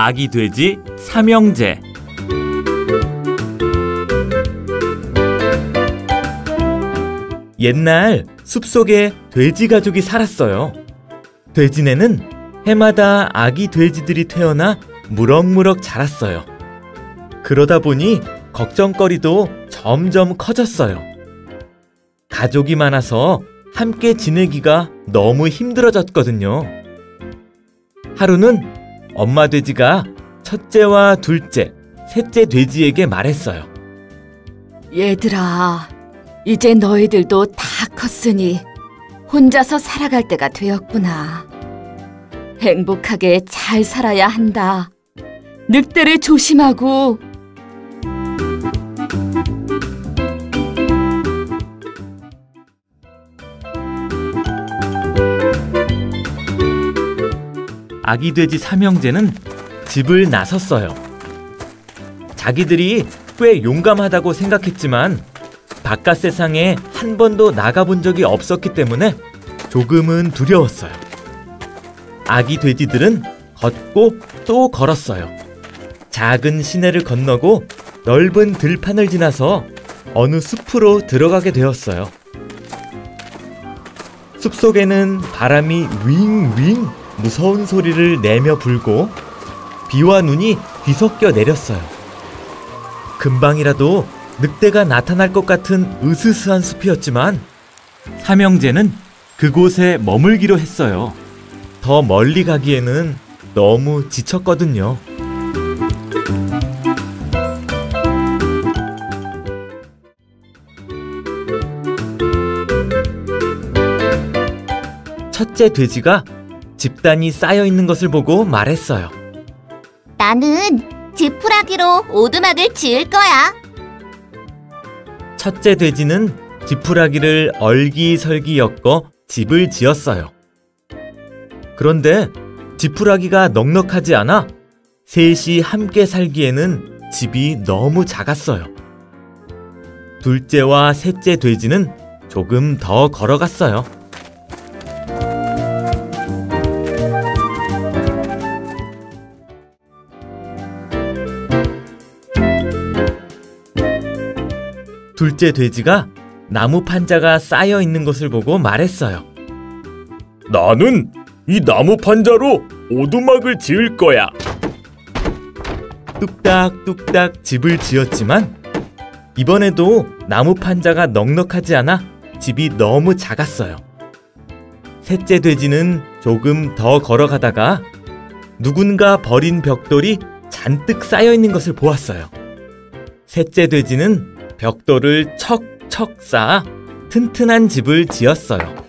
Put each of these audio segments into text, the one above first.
아기 돼지 삼형제 옛날 숲속에 돼지 가족이 살았어요. 돼지네는 해마다 아기 돼지들이 태어나 무럭무럭 자랐어요. 그러다 보니 걱정거리도 점점 커졌어요. 가족이 많아서 함께 지내기가 너무 힘들어졌거든요. 하루는 엄마 돼지가 첫째와 둘째, 셋째 돼지에게 말했어요. 얘들아, 이제 너희들도 다 컸으니 혼자서 살아갈 때가 되었구나. 행복하게 잘 살아야 한다. 늑대를 조심하고 아기 돼지 삼형제는 집을 나섰어요. 자기들이 꽤 용감하다고 생각했지만 바깥 세상에 한 번도 나가본 적이 없었기 때문에 조금은 두려웠어요. 아기 돼지들은 걷고 또 걸었어요. 작은 시내를 건너고 넓은 들판을 지나서 어느 숲으로 들어가게 되었어요. 숲 속에는 바람이 윙윙 무서운 소리를 내며 불고 비와 눈이 뒤섞여 내렸어요. 금방이라도 늑대가 나타날 것 같은 으스스한 숲이었지만 삼형제는 그곳에 머물기로 했어요. 더 멀리 가기에는 너무 지쳤거든요. 첫째 돼지가 집단이 쌓여 있는 것을 보고 말했어요. 나는 지푸라기로 오두막을 지을 거야. 첫째 돼지는 지푸라기를 얼기설기 엮어 집을 지었어요. 그런데 지푸라기가 넉넉하지 않아 셋이 함께 살기에는 집이 너무 작았어요. 둘째와 셋째 돼지는 조금 더 걸어갔어요. 둘째 돼지가 나무 판자가 쌓여 있는 것을 보고 말했어요. 나는 이 나무 판자로 오두막을 지을 거야. 뚝딱뚝딱 집을 지었지만 이번에도 나무 판자가 넉넉하지 않아 집이 너무 작았어요. 셋째 돼지는 조금 더 걸어가다가 누군가 버린 벽돌이 잔뜩 쌓여 있는 것을 보았어요. 셋째 돼지는 벽돌을 척척 쌓아 튼튼한 집을 지었어요.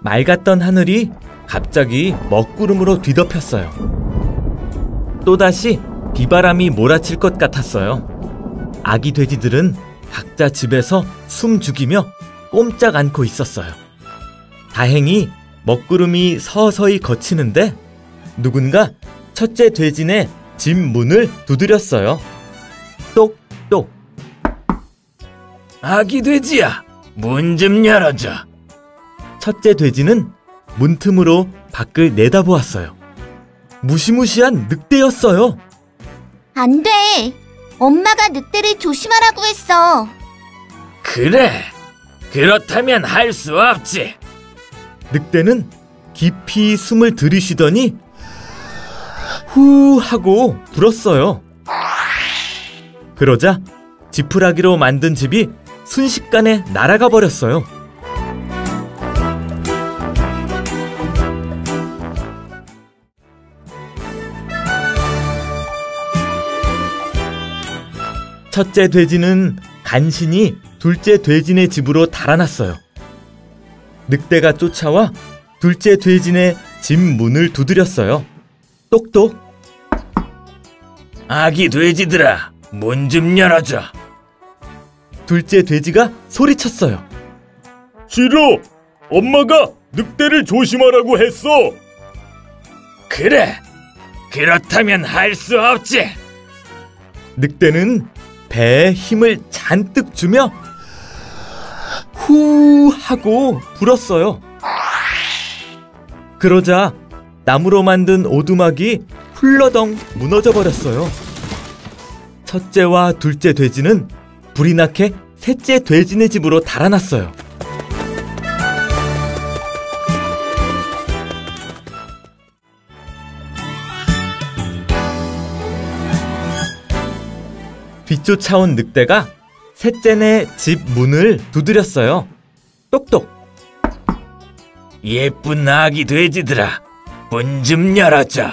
맑았던 하늘이 갑자기 먹구름으로 뒤덮였어요. 또다시 비바람이 몰아칠 것 같았어요. 아기 돼지들은 각자 집에서 숨 죽이며 꼼짝 않고 있었어요. 다행히 먹구름이 서서히 거치는데 누군가 첫째 돼지네 집 문을 두드렸어요. 똑똑. 아기 돼지야, 문 좀 열어줘. 첫째 돼지는 문틈으로 밖을 내다보았어요. 무시무시한 늑대였어요. 안 돼. 엄마가 늑대를 조심하라고 했어. 그래. 그렇다면 할 수 없지. 늑대는 깊이 숨을 들이쉬더니 후 하고 불었어요. 그러자 지푸라기로 만든 집이 순식간에 날아가 버렸어요. 첫째 돼지는 간신히 둘째 돼지네 집으로 달아났어요. 늑대가 쫓아와 둘째 돼지네 집 문을 두드렸어요. 똑똑. 아기 돼지들아, 문 좀 열어줘. 둘째 돼지가 소리쳤어요. 싫어. 엄마가 늑대를 조심하라고 했어. 그래. 그렇다면 할 수 없지. 늑대는 배에 힘을 잔뜩 주며 후 하고 불었어요. 그러자 나무로 만든 오두막이 훌러덩 무너져 버렸어요. 첫째와 둘째 돼지는 불이 나게 셋째 돼지네 집으로 달아났어요. 뒤쫓아온 늑대가 셋째네 집 문을 두드렸어요. 똑똑. 예쁜 아기 돼지들아, 문 좀 열어줘.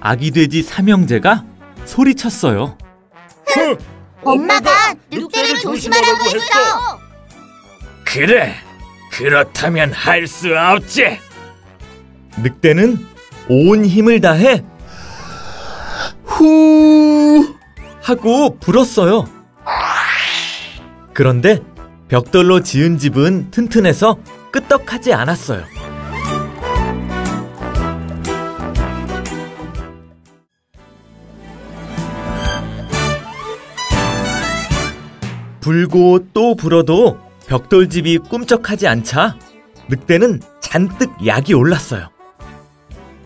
아기 돼지 삼형제가 소리쳤어요. 엄마가 늑대를 조심하라고 했어. 그래, 그렇다면 할 수 없지. 늑대는 온 힘을 다해 후 하고 불었어요. 그런데 벽돌로 지은 집은 튼튼해서 끄떡하지 않았어요. 불고 또 불어도 벽돌집이 꿈쩍하지 않자 늑대는 잔뜩 약이 올랐어요.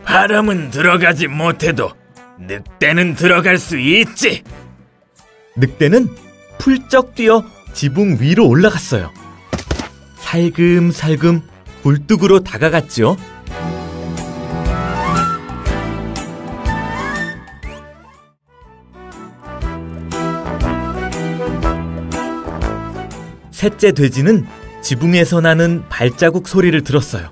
바람은 들어가지 못해도 늑대는 들어갈 수 있지. 늑대는 풀쩍 뛰어 지붕 위로 올라갔어요. 살금살금 굴뚝으로 다가갔지요. 셋째 돼지는 지붕에서 나는 발자국 소리를 들었어요.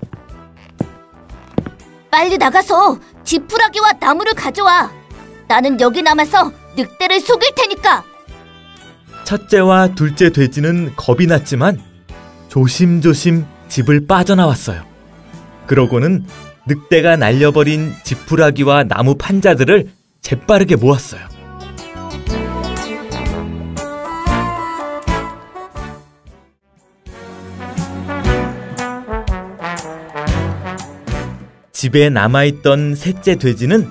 빨리 나가서 지푸라기와 나무를 가져와. 나는 여기 남아서 늑대를 속일 테니까. 첫째와 둘째 돼지는 겁이 났지만 조심조심 집을 빠져나왔어요. 그러고는 늑대가 날려버린 지푸라기와 나무 판자들을 재빠르게 모았어요. 집에 남아있던 셋째 돼지는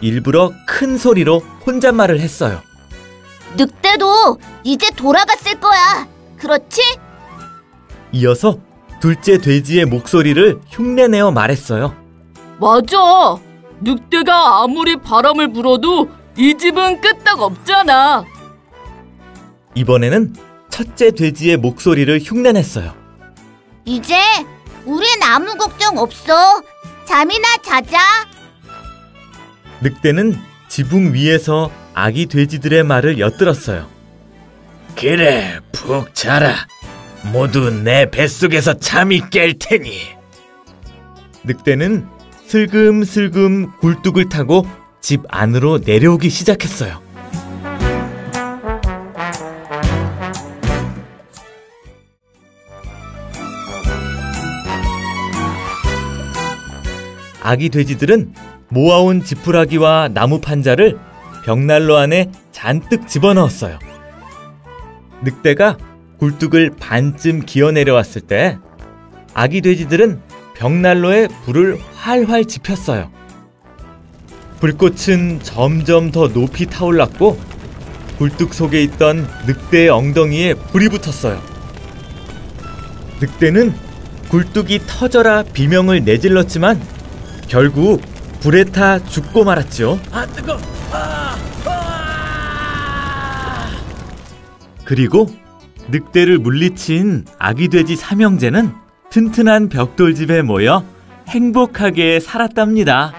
일부러 큰 소리로 혼잣말을 했어요. 늑대도 이제 돌아갔을 거야. 그렇지? 이어서 둘째 돼지의 목소리를 흉내내어 말했어요. 맞아. 늑대가 아무리 바람을 불어도 이 집은 끄떡 없잖아. 이번에는 첫째 돼지의 목소리를 흉내냈어요. 이제 우린 아무 걱정 없어. 잠이나 자자. 늑대는 지붕 위에서 아기 돼지들의 말을 엿들었어요. 그래, 푹 자라. 모두 내 뱃속에서 잠이 깰 테니. 늑대는 슬금슬금 굴뚝을 타고 집 안으로 내려오기 시작했어요. 아기 돼지들은 모아온 지푸라기와 나무 판자를 벽난로 안에 잔뜩 집어넣었어요. 늑대가 굴뚝을 반쯤 기어 내려왔을 때 아기 돼지들은 벽난로에 불을 활활 지폈어요. 불꽃은 점점 더 높이 타올랐고 굴뚝 속에 있던 늑대의 엉덩이에 불이 붙었어요. 늑대는 굴뚝이 터져라 비명을 내질렀지만 결국 불에 타 죽고 말았죠. 아, 뜨거! 아! 아! 그리고 늑대를 물리친 아기 돼지 삼형제는 튼튼한 벽돌집에 모여 행복하게 살았답니다.